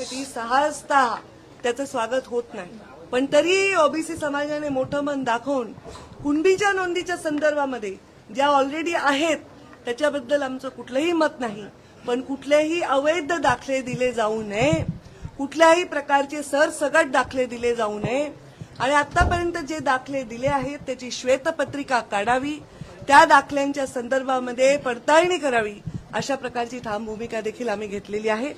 परिस्थिती सहा असता त्याचं स्वागत होत नाही. पण तरी ओबीसी समाजाने मोठं मन दाखवून कुणबीच्या नोंदीच्या संदर्भामध्ये ज्या ऑलरेडी आहेत त्याच्याबद्दल आमचं कुठलंही मत नाही. पण कुठलेही अवैध दाखले दिले जाऊ नये. कुठल्याही प्रकारचे सरसगट दाखले दिले जाऊ नये. आणि आतापर्यंत जे दाखले दिले आहेत त्याची श्वेतपत्रिका काढावी. त्या दाखल्यांच्या संदर्भामध्ये पडताळणी करावी. अशा प्रकारची ठाम भूमिका देखील आम्ही घेतलेली आहे.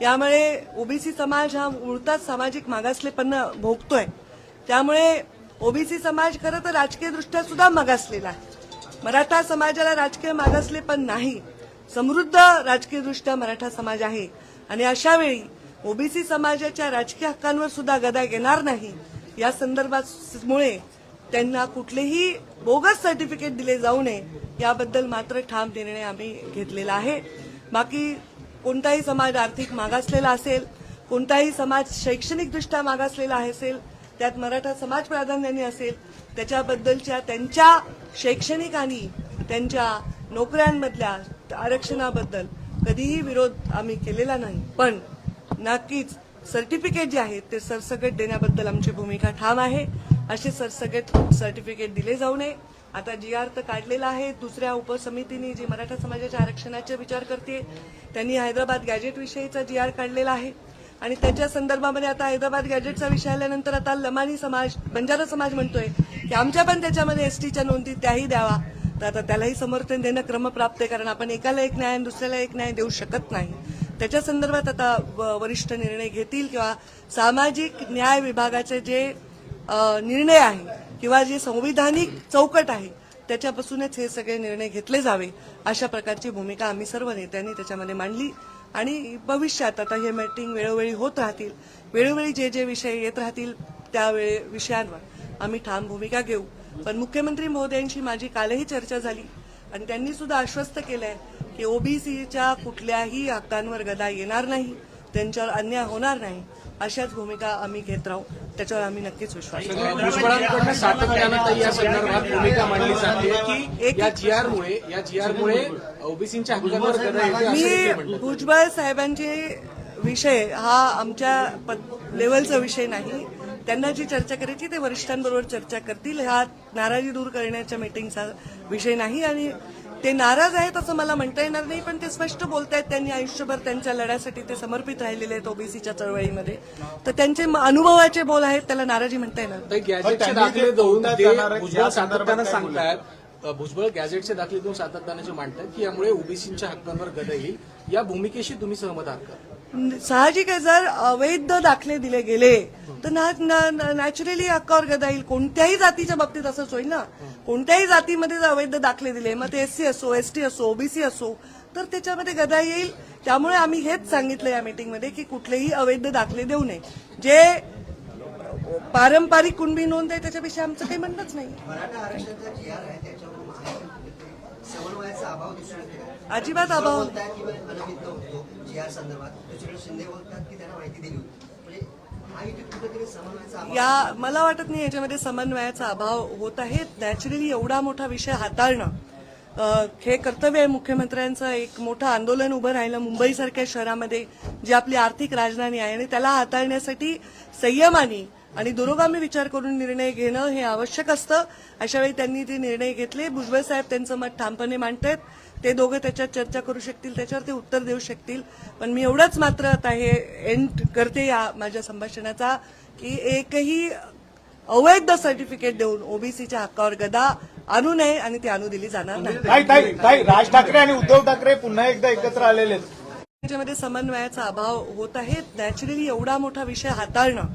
यामुळे ओबीसी समाज हा मुळताच सामाजिक मागासलेपणा भोगतोय. त्यामुळे ओबीसी समाज खरं तर राजकीयदृष्ट्या सुद्धा मागासलेला आहे. मराठा समाजाला राजकीय मागासलेपण नाही. समृद्ध राजकीयदृष्ट्या मराठा समाज आहे. आणि अशा वेळी ओबीसी समाजाच्या राजकीय हक्कांवर सुद्धा गदा येणार नाही. या संदर्भामुळे त्यांना कुठलेही बोगस सर्टिफिकेट दिले जाऊ नये याबद्दल मात्र ठाम निर्णय आम्ही घेतलेला आहे. बाकी कोणताही समाज आर्थिक मागासलेला असेल कोणताही समाज शैक्षणिकदृष्ट्या मागासलेला असेल त्यात मराठा समाज प्राधान्याने असेल त्याच्याबद्दलच्या त्यांच्या शैक्षणिक आणि त्यांच्या नोकऱ्यांमधल्या आरक्षणाबद्दल कधीही विरोध आम्ही केलेला नाही. पण नक्कीच सर्टिफिकेट जे आहेत ते सरसकट देण्याबद्दल आमची भूमिका ठाम आहे. असे सरसगट सर्टिफिकेट दिले जाऊ नये. आता जी आर तर काढलेला आहे. दुसऱ्या उपसमितीने जी मराठा समाजाच्या आरक्षणाचा विचार करते त्यांनी हैदराबाद गॅजेट विषयीचा जी आर काढलेला आहे. आणि त्याच्या संदर्भामध्ये आता हैदराबाद गॅजेटचा विषय आल्यानंतर आता लमानी समाज बंजारा समाज म्हणतोय की आमच्या पण त्याच्यामध्ये एसटीच्या नोंदी त्याही द्यावा. तर आता त्यालाही समर्थन देणं क्रमप्राप्त आहे कारण आपण एकाला एक न्याय आणि दुसऱ्याला एक न्याय देऊ शकत नाही. त्याच्या संदर्भात आता व- वरिष्ठ निर्णय घेतील किंवा सामाजिक न्याय विभागाचे जे निर्णय आहे किंवा जे संविधानिक चौकट आहे त्याच्यापासूनच हे सगळे निर्णय घेतले जावे अशा प्रकारची भूमिका आम्ही सर्व नेत्यांनी त्याच्यामध्ये मांडली. आणि भविष्यात आता हे मीटिंग वेळोवेळी होत राहतील. वेळोवेळी जे जे विषय येत राहतील त्या वेळे विषयांवर आम्ही ठाम भूमिका घेऊ. पण मुख्यमंत्री महोदयांशी माझी कालही चर्चा झाली आणि त्यांनी सुद्धा आश्वस्त केलंय की ओबीसीच्या कुठल्याही हक्कांवर गदा येणार नाही त्यांच्यावर अन्याय होणार नाही अशाच भूमिका आम्ही घेत राहू. त्याच्यावर आम्ही नक्कीच विश्वास. भुजबळांकडनं सातत्यानं ताई या संदर्भात भूमिका मांडली जाते. की एक- या जी आर मुळे या जी आर मुळे ओबीसींच्या हक्कांवर मी भुजबळ साहेबांचे विषय हा आमच्या पद- लेवलचा विषय नाही. त्यांना जी चर्चा करायची ते वरिष्ठांबरोबर चर्चा करतील. हा नाराजी दूर करण्याच्या मीटिंगचा विषय नाही आणि ते नाराज आहेत असं मला म्हणता येणार नाही पण ते स्पष्ट बोलतायत त्यांनी आयुष्यभर त्यांच्या लढ्यासाठी ते समर्पित राहिलेले आहेत ओबीसीच्या चळवळीमध्ये. तर त्यांचे अनुभवाचे बोल आहेत त्याला नाराजी म्हणता येणार आहेत, भुजबळ गॅजेटचे दाखले देऊन सातत्यानं जे मांडतात की यामुळे ओबीसींच्या हक्कांवर गदा येईल या भूमिकेशी तुम्ही सहमत आहात का? साहजिक आहे जर अवैध दाखले दिले गेले तर नॅचरली हक्कावर गदा येईल. कोणत्याही जातीच्या बाबतीत असंच होईल ना. कोणत्याही जातीमध्ये जर अवैध दाखले दिले मग ते एससी असो एसटी असो ओबीसी असो तर त्याच्यामध्ये गदा येईल. त्यामुळे आम्ही हेच सांगितलं या मीटिंगमध्ये की कुठलेही अवैध दाखले देऊ नये. जे पारंपरिक कुणबी नोंद आहे त्याच्यापेक्षा आमचं काही म्हणणंच नाही. अजिबात अभाव म्हणजे अभाव या मला वाटत नाही याच्यामध्ये समन्वयाचा अभाव होत आहे. नॅचरली एवढा मोठा विषय हाताळणं हे कर्तव्य आहे मुख्यमंत्र्यांचं. एक मोठं आंदोलन उभं राहिलं मुंबईसारख्या शहरामध्ये जी आपली आर्थिक राजधानी आहे आणि त्याला हाताळण्यासाठी संयमाने आणि दुरोगामी विचार करून निर्णय घेणं हे आवश्यक असतं. अशा वेळी त्यांनी ते निर्णय घेतले भुजबळ साहेब त्यांचं मत ठामपणे मांडतायत. ते दोघं त्याच्यात चर्चा करू शकतील त्याच्यावर ते उत्तर देऊ शकतील. पण मी एवढंच मात्र आता हे एंड करते या माझ्या संभाषणाचा की एकही अवैध सर्टिफिकेट देऊन ओबीसीच्या हक्कावर गदा आणू नये आणि ती आणू दिली जाणार नाही. राज ठाकरे आणि उद्धव ठाकरे पुन्हा एकदा एकत्र आलेले आहेत. त्याच्यामध्ये समन्वयाचा अभाव होत आहे. नॅचरली एवढा मोठा विषय हाताळणं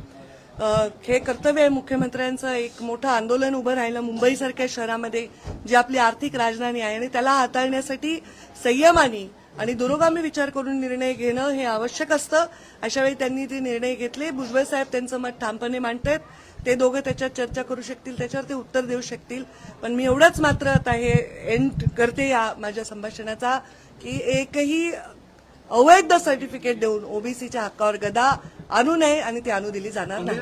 हे कर्तव्य आहे मुख्यमंत्र्यांचं. एक मोठं आंदोलन उभं राहिलं मुंबईसारख्या शहरामध्ये जी आपली आर्थिक राजधानी आहे आणि त्याला हाताळण्यासाठी संयमाने आणि दुरोगामी विचार करून निर्णय घेणं हे आवश्यक असतं. अशा वेळी त्यांनी ते निर्णय घेतले भुजबळ साहेब त्यांचं मत ठामपणे मांडतायत. ते दोघं त्याच्यात चर्चा करू शकतील त्याच्यावर ते उत्तर देऊ शकतील. पण मी एवढंच मात्र आता हे एंड करते या माझ्या संभाषणाचा की एकही अवैध सर्टिफिकेट देऊन ओबीसीच्या हक्कावर गदा आणू नये आणि ती आणू दिली जाणार नाही.